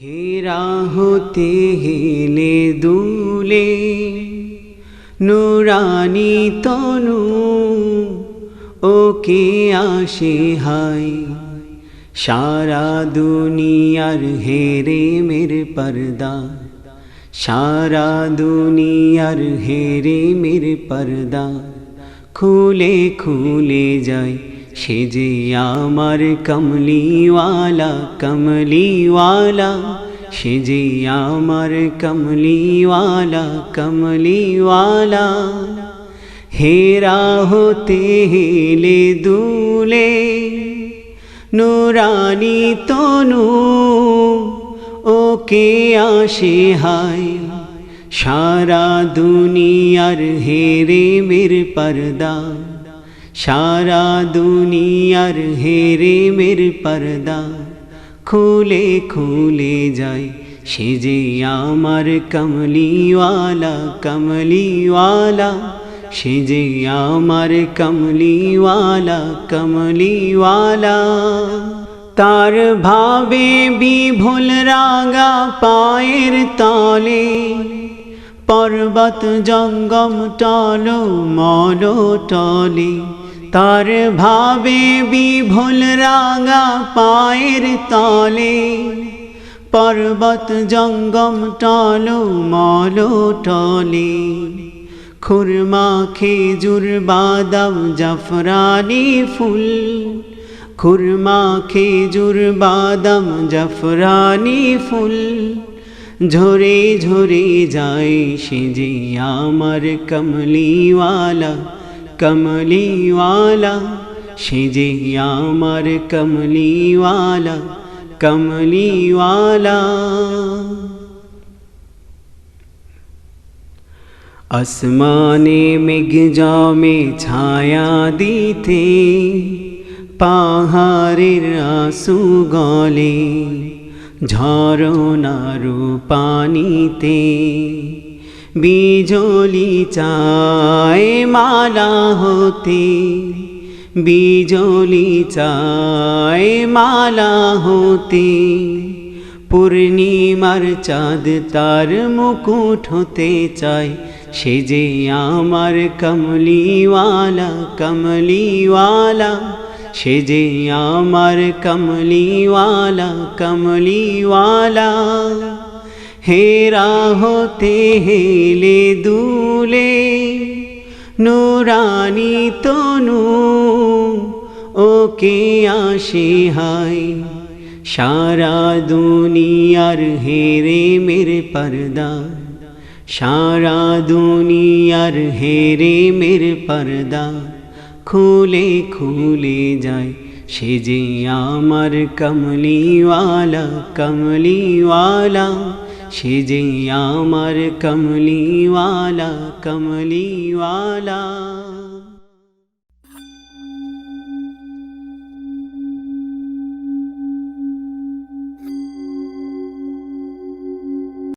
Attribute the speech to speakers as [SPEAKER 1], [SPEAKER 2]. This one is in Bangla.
[SPEAKER 1] হেরা হতে হেলে দুলে, নুরানি তনু, ওকে আসে হাই সারা দুনিয়ার হেরে মের পর্দা, সারা দুনিয়ার হেরে মের পর্দা, খুলে খুলে যায় সে যে আমার কমলিওয়ালা কমলিওয়ালা। সে যে আমার কমলিওয়ালা কমলিওয়ালা। হেরা হতে হেলে দুলে, নুরানি তনু, ওকে আসে হায়। সারা দুনিয়ার হেরে মের পর্দা। সারা দুনিয়ার হেরে মের পর্দা খুলে খুলে যায়। সে যে আমার কমলিওয়ালা কমলিওয়ালা। সে যে আমার কমলিওয়ালা কমলিওয়ালা। তার ভাবে বিভুল রাগা পায়ের তলে, পর্বত জঙ্গম টল, মল টলে। তার ভাবে বিভুল রাগা পায়ের তলে, পর্বত জঙ্গম টল মল টলে। খুরমা, খেজুর, বাদাম, জাফরানি ফুল। খুরমা, খেজুর, বাদাম, জাফরানি ফুল। ঝরে ঝরে যায় সে যে আমার কমলিওয়ালা। কমলিওয়ালা, সে যে আমার কমলিওয়ালা কমলিওয়ালা। আসমানে মেঘ জমে ছায়া দিতে, পাহাড়ের আসু গলে, ঝরনারু পানিতে। বিজলি চায় মালা হতে, বিজলি চায় মালা হতে। পূর্ণিমার চাঁদ তার মুকুট হতে চায়, সে যে আমার কমলিওয়ালা কমলিওয়ালা। সে যে আমার কমলিওয়ালা কমলিওয়ালা। হেরা হতে হেলে দুলে, নুরানি তনু, ওকে আসে হায়। সারা দুনিয়ার হেরে মেরে পর্দা, সারা দুনিয়ার হেরে মেরে পর্দা, খুলে খুলে যায় সে যে আমার কমলিওয়ালা কমলিওয়ালা। সে যে আমার কমলিওয়ালা কমলিওয়ালা